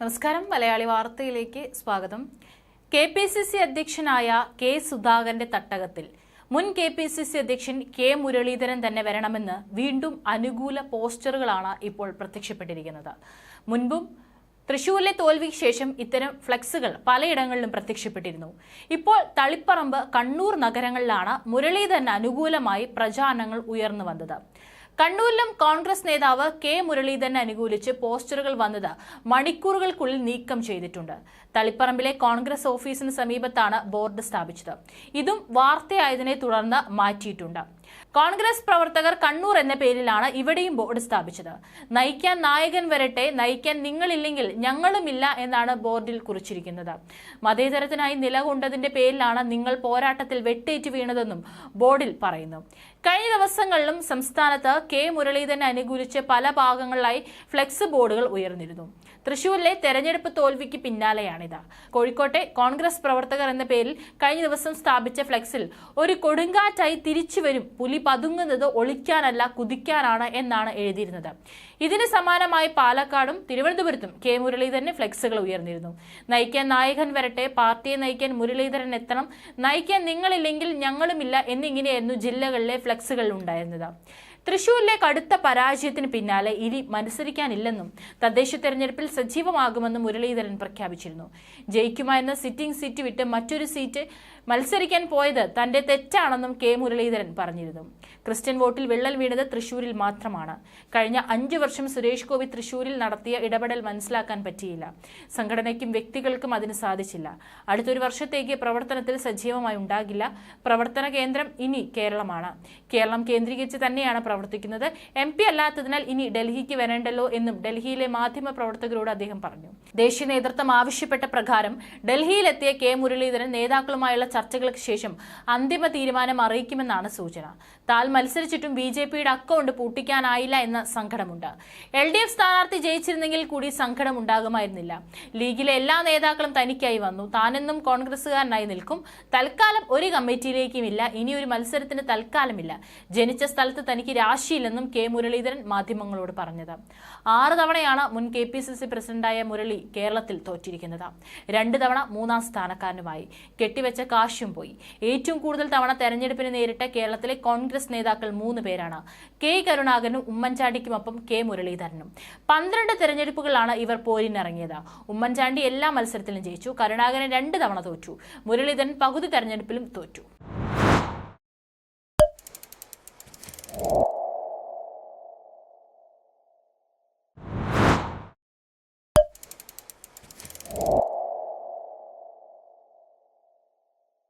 നമസ്കാരം. മലയാളി വാർത്തയിലേക്ക് സ്വാഗതം. കെ പി സി സി അധ്യക്ഷനായ കെ സുധാകരന്റെ തട്ടകത്തിൽ മുൻ കെ പി സി സി അധ്യക്ഷൻ കെ മുരളീധരൻ തന്നെ വരണമെന്ന് വീണ്ടും അനുകൂല പോസ്റ്ററുകളാണ് ഇപ്പോൾ പ്രത്യക്ഷപ്പെട്ടിരിക്കുന്നത്. മുൻപും തൃശൂരിലെ തോൽവിക്ക് ശേഷം ഇത്തരം ഫ്ലക്സുകൾ പലയിടങ്ങളിലും പ്രത്യക്ഷപ്പെട്ടിരുന്നു. ഇപ്പോൾ തളിപ്പറമ്പ് കണ്ണൂർ നഗരങ്ങളിലാണ് മുരളീധരന് അനുകൂലമായി പ്രചാരണങ്ങൾ ഉയർന്നു വന്നത്. കണ്ണൂരിലും കോൺഗ്രസ് നേതാവ് കെ മുരളീധരനെ അനുകൂലിച്ച് പോസ്റ്ററുകൾ വന്നത് മണിക്കൂറുകൾക്കുള്ളിൽ നീക്കം ചെയ്തിട്ടുണ്ട്. തളിപ്പറമ്പിലെ കോൺഗ്രസ് ഓഫീസിന് സമീപത്താണ് ബോർഡ് സ്ഥാപിച്ചത്. ഇതും വാർത്തയായതിനെ തുടർന്ന് മാറ്റിയിട്ടുണ്ട്. കോൺഗ്രസ് പ്രവർത്തകർ കണ്ണൂർ എന്ന പേരിലാണ് ഇവിടെയും ബോർഡ് സ്ഥാപിച്ചത്. നയിക്കാൻ നായകൻ വരട്ടെ നയിക്കാൻ നിങ്ങളില്ലെങ്കിൽ ഞങ്ങളുമില്ല എന്നാണ് ബോർഡിൽ കുറിച്ചിരിക്കുന്നത്. മതേതരത്തിനായി നിലകൊണ്ടതിന്റെ പേരിലാണ് നിങ്ങൾ പോരാട്ടത്തിൽ വെട്ടേറ്റ് വീണതെന്നും ബോർഡിൽ പറയുന്നു. കഴിഞ്ഞ ദിവസങ്ങളിലും സംസ്ഥാനത്ത് കെ മുരളീധരനെ അനുകൂലിച്ച് പല ഭാഗങ്ങളിലായി ഫ്ലെക്സ് ബോർഡുകൾ ഉയർന്നിരുന്നു. തൃശൂരിലെ തെരഞ്ഞെടുപ്പ് തോൽവിക്ക് പിന്നാലെയാണിത്. കോഴിക്കോട്ടെ കോൺഗ്രസ് പ്രവർത്തകർ എന്ന പേരിൽ കഴിഞ്ഞ ദിവസം സ്ഥാപിച്ച ഫ്ലെക്സിൽ ഒരു കൊടുങ്കാറ്റായി തിരിച്ചു വരും പുലി പതുങ്ങുന്നത് ഒളിക്കാനല്ല കുതിക്കാനാണ് എന്നാണ് എഴുതിയിരുന്നത്. ഇതിന് സമാനമായി പാലക്കാടും തിരുവനന്തപുരത്തും കെ മുരളീധരന് ഫ്ലെക്സുകൾ ഉയർന്നിരുന്നു. നയിക്കാൻ നായകൻ വരട്ടെ പാർട്ടിയെ നയിക്കാൻ മുരളീധരൻ എത്തണം നയിക്കാൻ നിങ്ങളില്ലെങ്കിൽ ഞങ്ങളുമില്ല എന്നിങ്ങനെയായിരുന്നു ജില്ലകളിലെ ഫ്ലെക്സുകൾ ഉണ്ടായിരുന്നത്. തൃശൂരിലെ കടുത്ത പരാജയത്തിന് പിന്നാലെ ഇനി മത്സരിക്കാനില്ലെന്നും തദ്ദേശ തെരഞ്ഞെടുപ്പിൽ സജീവമാകുമെന്നും മുരളീധരൻ പ്രഖ്യാപിച്ചിരുന്നു. ജയിക്കുമായിരുന്ന സിറ്റിംഗ് സീറ്റ് വിട്ട് മറ്റൊരു സീറ്റ് മത്സരിക്കാൻ പോയത് തന്റെ തെറ്റാണെന്നും കെ മുരളീധരൻ പറഞ്ഞിരുന്നു. ക്രിസ്ത്യൻ വോട്ടിൽ വിള്ളൽ വീണത് തൃശൂരിൽ മാത്രമാണ്. കഴിഞ്ഞ അഞ്ചു വർഷം സുരേഷ് ഗോപി തൃശൂരിൽ നടത്തിയ ഇടപെടൽ മനസ്സിലാക്കാൻ പറ്റിയില്ല. സംഘടനയ്ക്കും വ്യക്തികൾക്കും അതിന് സാധിച്ചില്ല. അടുത്തൊരു വർഷത്തേക്ക് പ്രവർത്തനത്തിൽ സജീവമായി ഉണ്ടാകില്ല. പ്രവർത്തന കേന്ദ്രം ഇനി കേരളമാണ്. കേരളം കേന്ദ്രീകരിച്ച് തന്നെയാണ് പ്രവർത്തിക്കുന്നത്. എം പി അല്ലാത്തതിനാൽ ഇനി ഡൽഹിക്ക് വരേണ്ടല്ലോ എന്നും ഡൽഹിയിലെ മാധ്യമ പ്രവർത്തകരോട് അദ്ദേഹം പറഞ്ഞു. ദേശീയ നേതൃത്വം ആവശ്യപ്പെട്ട പ്രകാരം ഡൽഹിയിലെത്തിയ കെ മുരളീധരൻ നേതാക്കളുമായുള്ള ചർച്ചകൾക്ക് ശേഷം അന്തിമ തീരുമാനം അറിയിക്കുമെന്നാണ് സൂചന. താൽ മത്സരിച്ചിട്ടും ബി ജെ പിയുടെ അക്കൗണ്ട് പൂട്ടിക്കാനായില്ല എന്ന സങ്കടമുണ്ട്. എൽ ഡി എഫ് സ്ഥാനാർത്ഥി ജയിച്ചിരുന്നെങ്കിൽ കൂടി സങ്കടം ഉണ്ടാകുമായിരുന്നില്ല ലീഗിലെ എല്ലാ നേതാക്കളും തനിക്കായി വന്നു. താനെന്നും കോൺഗ്രസുകാരനായി നിൽക്കും. തൽക്കാലം ഒരു കമ്മിറ്റിയിലേക്കുമില്ല. ഇനി ഒരു മത്സരത്തിന് തൽക്കാലമില്ല. ജനിച്ച സ്ഥലത്ത് തനിക്ക് രാശിയില്ലെന്നും കെ മുരളീധരൻ മാധ്യമങ്ങളോട് പറഞ്ഞത്. ആറ് തവണയാണ് മുൻ കെ പി സി സി പ്രസിഡന്റായ മുരളി കേരളത്തിൽ തോറ്റിരിക്കുന്നത്. രണ്ട് തവണ മൂന്നാം സ്ഥാനക്കാരനുമായി. കെട്ടിവെച്ച കാശും പോയി. ഏറ്റവും കൂടുതൽ തവണ തെരഞ്ഞെടുപ്പിന് നേരിട്ട കേരളത്തിലെ കോൺഗ്രസ് നേതാക്കൾ മൂന്ന് പേരാണ്. കെ കരുണാകരനും ഉമ്മൻചാണ്ടിക്കുമൊപ്പം കെ മുരളീധരനും. പന്ത്രണ്ട് തെരഞ്ഞെടുപ്പുകളാണ് ഇവർ പോരിനിറങ്ങിയത്. ഉമ്മൻചാണ്ടി എല്ലാ മത്സരത്തിലും ജയിച്ചു. കരുണാകരൻ രണ്ട് തവണ തോറ്റു. മുരളീധരൻ പകുതി തെരഞ്ഞെടുപ്പിലും തോറ്റു.